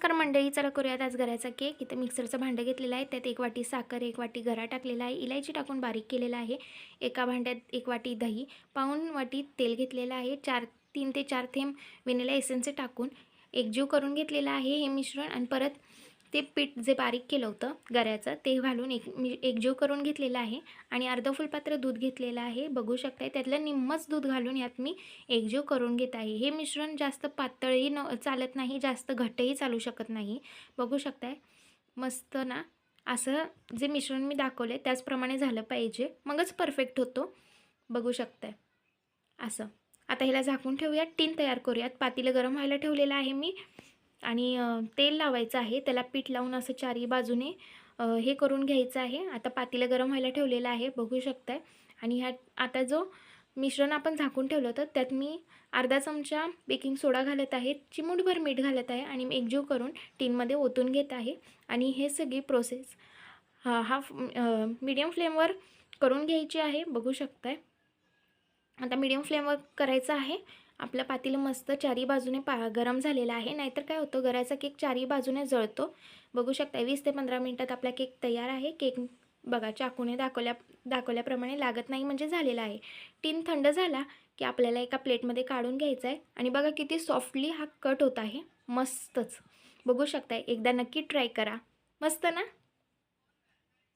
नमस्कार मंडळी चला करूयात आज घराचा केक. इथं मिक्सरचं भांडं घेतलेलं आहे. त्यात एक वाटी साखर एक वाटी गरा टाकलेला आहे. इलायची टाकून बारीक केलेला आहे. एका भांड्यात एक वाटी दही पाऊण वाटी तेल घेतलेलं आहे. चार तीन ते चार थेंब व्हॅनिला एसेन्स टाकून एकजीव करून घेतलेलं आहे हे मिश्रण. आणि परत ते पीठ जे बारीक केलं होतं गऱ्याचं ते घालून एक मी एकजीव करून घेतलेलं आहे आणि अर्धा फुलपात्र दूध घेतलेलं आहे. बघू शकताय त्यातलं निम्मच दूध घालून यात मी एकजीव करून घेत आहे. हे मिश्रण जास्त पातळही न चालत नाही जास्त घट्टही चालू शकत नाही. बघू शकताय मस्त ना? असं जे मिश्रण मी दाखवले त्याचप्रमाणे झालं पाहिजे. मगच परफेक्ट होतो. बघू शकताय. असं. आता ह्याला झाकून ठेवूयात. टीन तयार करूयात. पातीलं गरम व्हायला ठेवलेलं आहे मी. आणि तेल लावायचं आहे. त्याला पीठ लावून असं चारी बाजूने हे करून घ्यायचं आहे. आता पातीलं गरम व्हायला ठेवलेलं आहे. बघू शकताय. आणि ह्या आता जो मिश्रण आपण झाकून ठेवलं होतं त्यात मी अर्धा चमचा बेकिंग सोडा घालत आहे. चिमूटभर मीठ घालत आहे आणि एकजीव करून टीनमध्ये ओतून घेत आहे. आणि हे सगळी प्रोसेस हा हा मीडियम फ्लेमवर करून घ्यायची आहे. बघू शकताय. आता मीडियम फ्लेमवर करायचं आहे. आपलं पातील मस्त चारी बाजूने पा गरम झालेला आहे. नाहीतर काय होतं गऱ्याचा केक चारी बाजूने जळतो. बघू शकता वीस ते पंधरा मिनटात आपला केक तयार आहे. केक बघा चाकूने दाखवल्या दाखवल्याप्रमाणे लागत नाही म्हणजे झालेला आहे. टीन थंड झाला की आपल्याला एका प्लेटमध्ये काढून घ्यायचा आहे आणि बघा किती सॉफ्टली हा कट होत आहे. मस्तच. बघू शकताय एकदा नक्की ट्राय करा. मस्त ना?